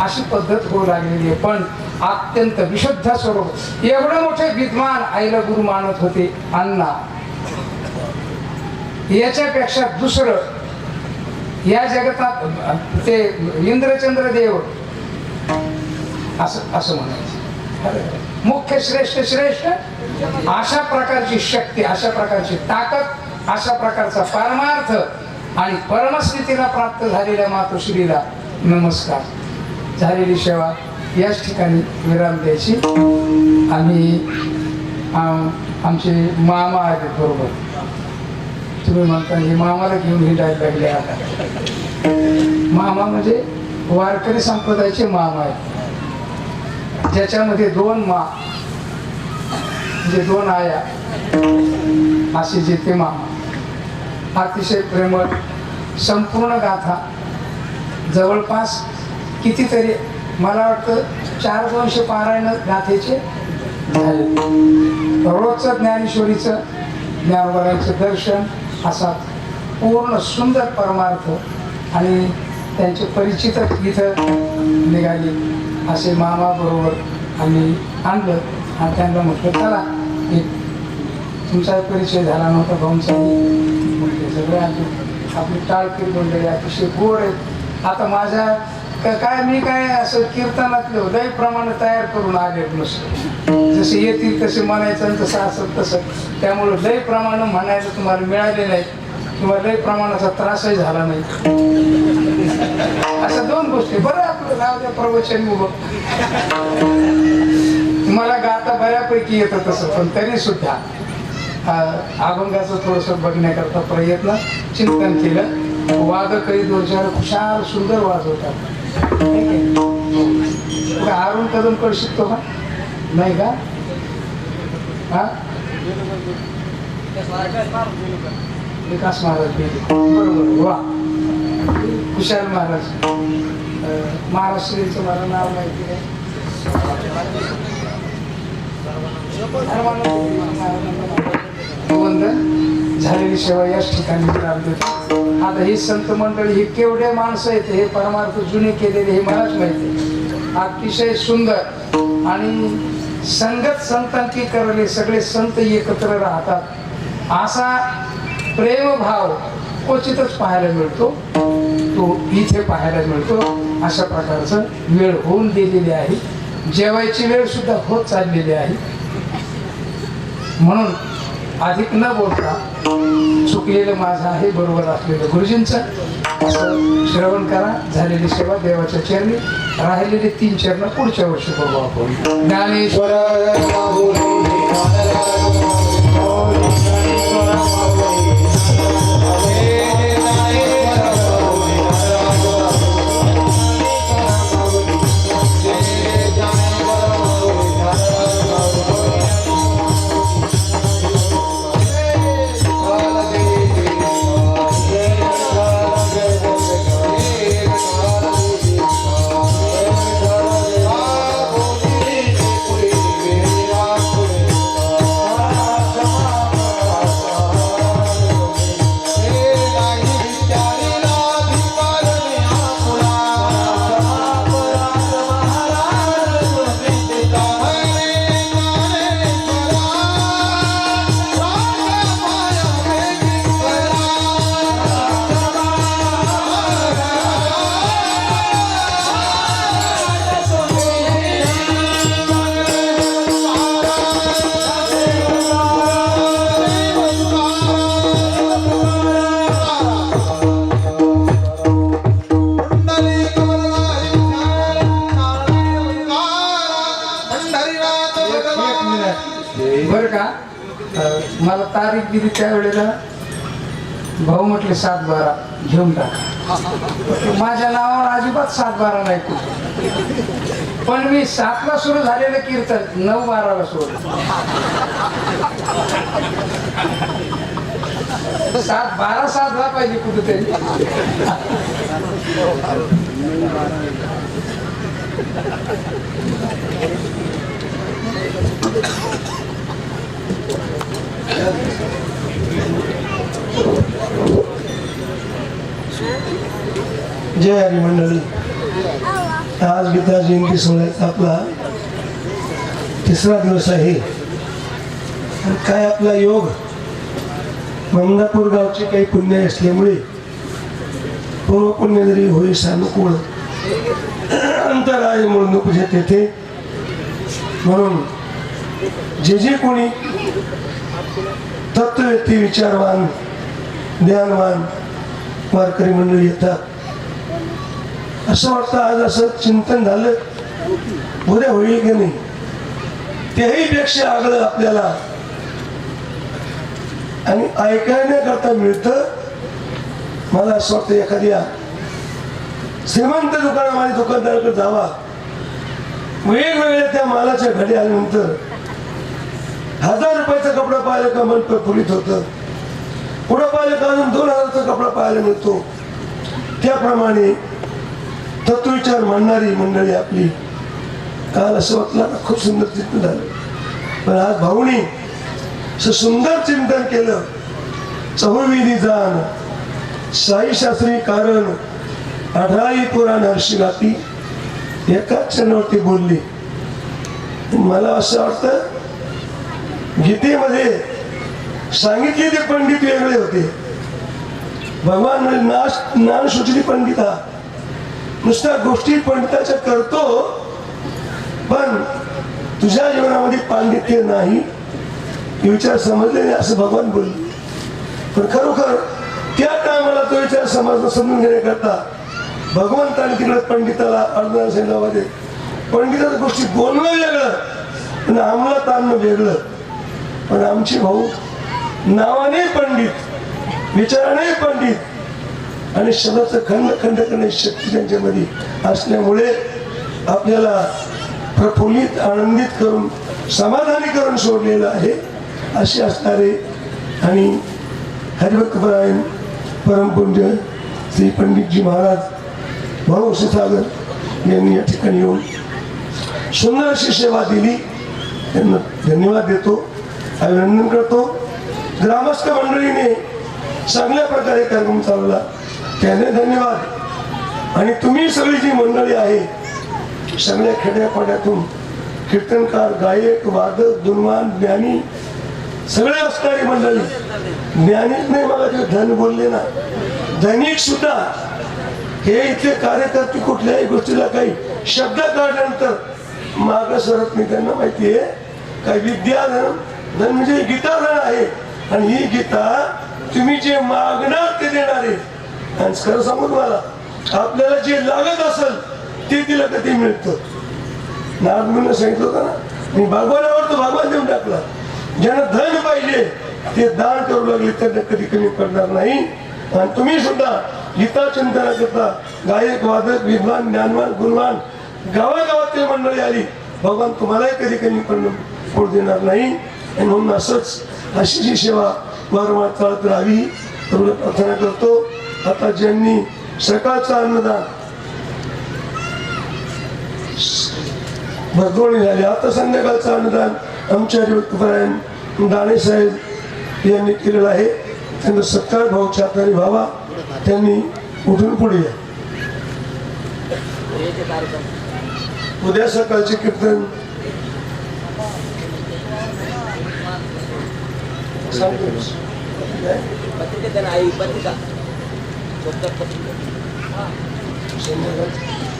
अशी पद्धत होऊ लागलेली आहे. पण अत्यंत विशुद्ध स्वरूप. एवढे मोठे विद्वान आईला गुरु मानत होते अण्णा. याच्यापेक्षा दुसरं या जगतात ते इंद्रचंद्र देव. असं असं म्हणायचं. मुख्य श्रेष्ठ श्रेष्ठ अशा प्रकारची शक्ती अशा प्रकारची ताकद अशा प्रकारचा परमार्थ आणि परमस्थितीला प्राप्त झालेल्या मातोश्रीला नमस्कार. झालेली सेवा याच ठिकाणी विराम द्यायची. आम्ही आम- आमचे मामा आहेत बरोबर. तुम्ही म्हणता हे मामाला घेऊन हिंडायला लागले आता. मामा म्हणजे वारकरी संप्रदायाचे मामा आहेत. ज्याच्यामध्ये दोन मा म्हणजे दोन आया असे जे ते मामा. अतिशय प्रेमळ संपूर्ण गाथा जवळपास कितीतरी मला वाटतं चार दोनशे पारायण गाथेचे. झाले रोजचं ज्ञानेश्वरीचं ज्ञानवरांचं दर्शन असा पूर्ण सुंदर परमार्थ आणि त्यांचे परिचितच इथं निघाले. असे मामाबरोबर आम्ही आणलं आणि त्यांना म्हटलं चला एक तुमचा परिचय झाला नव्हता भाऊंचा. म्हटले सगळे आमचे आपली टाळकी बोललेले अतिशय गोड आहेत. आता माझ्या का काय मी काय असं कीर्तनातलं लय प्रमाणे तयार करून आले नसतं. जसे येतील तसे म्हणायचं आणि असं तसं. त्यामुळे लय प्रमाणे म्हणायला तुम्हाला मिळाले नाही किंवा लय प्रमाणाचा त्रासही झाला नाही. अशा दोन गोष्टी. बरं आपलं नाव द्या प्रवचन उभं मला गाता बऱ्यापैकी येतं तसं पण तरी सुद्धा अभंगाचं थोडंसं बघण्याकरता प्रयत्न चिंतन केलं. वादकही दोन चार हुशार सुंदर वाजवतात. नाही आरून तुला करू शकतो का? नाही का? हा? विकास महाराज बरोबर. वा. कुशाल महाराज. महाराष्ट्रीचं मला नाव माहिती आहे. वंदन झालेली सेवा याच ठिकाणी विराम आता ही संत मंडळी ही केवढे माणसं आहेत हे परमार्थ जुने केलेले हे मलाच माहिती अतिशय सुंदर आणि संगत संतांची करले सगळे संत एकत्र राहतात. असा प्रेमभाव क्वचितच पाहायला मिळतो. तो इथे पाहायला मिळतो. अशा प्रकारचं वेळ होऊन दिलेली आहे. जेवायची वेळ सुद्धा होत चाललेली आहे. म्हणून अधिक न बोलता चुकलेलं माझं आहे बरोबर असलेलं गुरुजींचं. असं श्रवण करा झालेली सेवा देवाच्या चरणी राहिलेले तीन चरण पुढच्या वर्षी बघू आपण. ज्ञानेश्वर तारीख दिली त्यावेळेला भाऊ म्हटले सात बारा घेऊन टाका. माझ्या नावावर अजिबात सात बारा नाही कुठे पण मी सातला सुरू झालेलं कीर्तन नऊ बाराला सुरू. सात बारा साधला पाहिजे कुठेतरी. जय हरी मंडळी. आज गीता जयंती सोहळ्याचा आपला. तिसरा दिवस आहे. आणि काय आपला योग? मंगापूर गावचे काही पुण्य असल्यामुळे पूर्व पुण्य जरी होई सानुकूळ अंतराय म्हणून उपजे येते. म्हणून जे जे कोणी तत्वव्यक्ती विचारवान ज्ञानवान वारकरी मंडळी येतात. असं वाटतं आज असं चिंतन झालं. उद्या होईल की नाही? त्याही पेक्षा आगळं आपल्याला आणि ऐकण्याकरता मिळतं. मला असं वाटतं एखाद्या श्रीमंत दुकानामध्ये दुकानदाराकडे जावा. वेगवेगळ्या त्या मालाच्या घडी आल्यानंतर हजार रुपयाचा कपडा पाहायला का मन प्रफुल्लित होतं? पुढं पाहिलं का अजून दोन हजारचा कपडा पाहायला मिळतो? त्याप्रमाणे तत्वविचार मांडणारी मंडळी आपली. काल असं वाटलं खूप सुंदर चिंतन झालं. पण आज भाऊनी असं सुंदर चिंतन केलं. चहुर्विधी जाण साई शास्त्री कारण आढळाई पुराण हर्षी गाती एकाच क्षणावरती बोलली. मला असं वाटतं गीतेमध्ये सांगितले ते पंडित वेगळे होते. भगवान नाश नाश ज्ञानसूचनी पंडिता नुसत्या गोष्टी पंडिताच्या करतो पण तुझ्या जीवनामध्ये पांडित्य नाही. हे विचार समजले नाही असं भगवान बोलले. पण खरोखर त्या टायमाला तो विचार समाज समजून घेण्याकरता भगवंताने तिकडे पंडिताला अर्धना सांगितलं पंडिताच्या गोष्टी बोलणं वेगळं आणि आम्हाला ताणणं वेगळं. पण आमचे भाऊ नावाने पंडित विचाराने पंडित. आणि शब्दाचं खंड खंड करण्याची शक्ती त्यांच्यामध्ये असल्यामुळे आपल्याला प्रफुल्लित आनंदित करून समाधानी करून सोडलेलं आहे असे असणारे आणि हरिभक्तपरायण परमपुंज श्री पंडितजी महाराज भाऊ सागर यांनी या ठिकाणी येऊन सुंदर अशी सेवा दिली. त्यांना धन्यवाद देतो. अभिनंदन करतो. ग्रामस्थ मंडळीने चांगल्या प्रकारे कार्यक्रम चालवला. त्याने धन्यवाद. आणि तुम्ही सगळी जी मंडळी आहे सगळ्या खेड्यापाड्यातून कीर्तनकार गायक वादक दुर्मान ज्ञानी सगळे असणारी मंडळी ज्ञानीच नाही मला ते धन बोलले ना. धनिक सुद्धा हे इथले कार्यकर्ते कुठल्याही गोष्टीला काही शब्द काढल्यानंतर माग सरत नाही. त्यांना माहिती आहे काय विद्याधन धन म्हणजे गीता धन आहे. आणि ही गीता तुम्ही जे मागणार ते देणार आहे. आणि खरं सांगू तुम्हाला आपल्याला जे लागत असेल ते तिला कधी मिळतं? नारदमुनीनं सांगितलं होतं ना मी भगवानावर तो भगवान देऊन टाकला. ज्यांना धन पाहिजे ते दान करू लागले त्यांना कधी कमी पडणार नाही. आणि तुम्ही सुद्धा गीता चिंतना करता गायक वादक विद्वान ज्ञानवान गुणवान गावागावातील मंडळी आली भगवान तुम्हालाही कधी कमी पडणं पडू देणार नाही. आणि म्हणून असंच अशीची सेवा वारंवार चालत राहावी एवढं प्रार्थना करतो. आता ज्यांनी सकाळचं अन्नदान भरगोळी झाली आता संध्याकाळचं अनुदान आमच्या हरिभक्तपरायण दाणे साहेब यांनी केलेलं आहे. त्यांना सत्कार भाव छात्राने व्हावा त्यांनी उठून पुढे या. उद्या सकाळचे कीर्तन सांगतो. पत्रिका त्यांना आई पत्रिका सोबत पत्रिका संध्याकाळचं. पाहा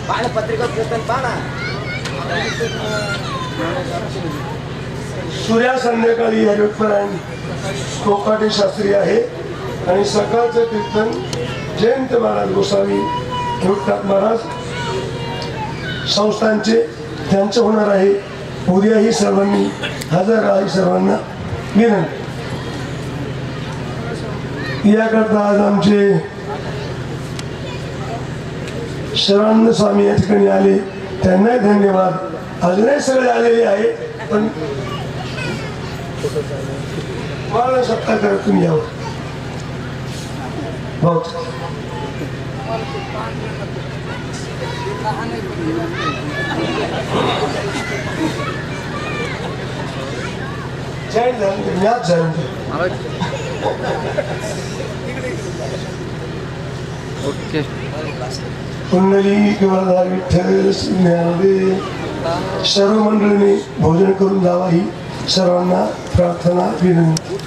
ना पत्रिका कीर्तन पाहा ना सूर्या संध्याकाळी हरिभक्तपरायण कोकाटे शास्त्री आहे आणि सकाळचं कीर्तन जयंत महाराज गोसावी विठ्ठल महाराज संस्थांचे त्यांचं होणार आहे. उद्याही सर्वांनी हजर आहे सर्वांना विनंती. याकरता आज आमचे शरणानंद स्वामी या ठिकाणी आले. त्यांनाही धन्यवाद. अजूनही सगळे आलेले आहे पण मला सत्ता करा तुम्ही यावं भाऊ. जय झालं याच झालं ओके. पुंडली किंवा विठ्ठल ज्ञानदेव सर्व मंडळींनी भोजन करून जावा ही सर्वांना प्रार्थना विनंती.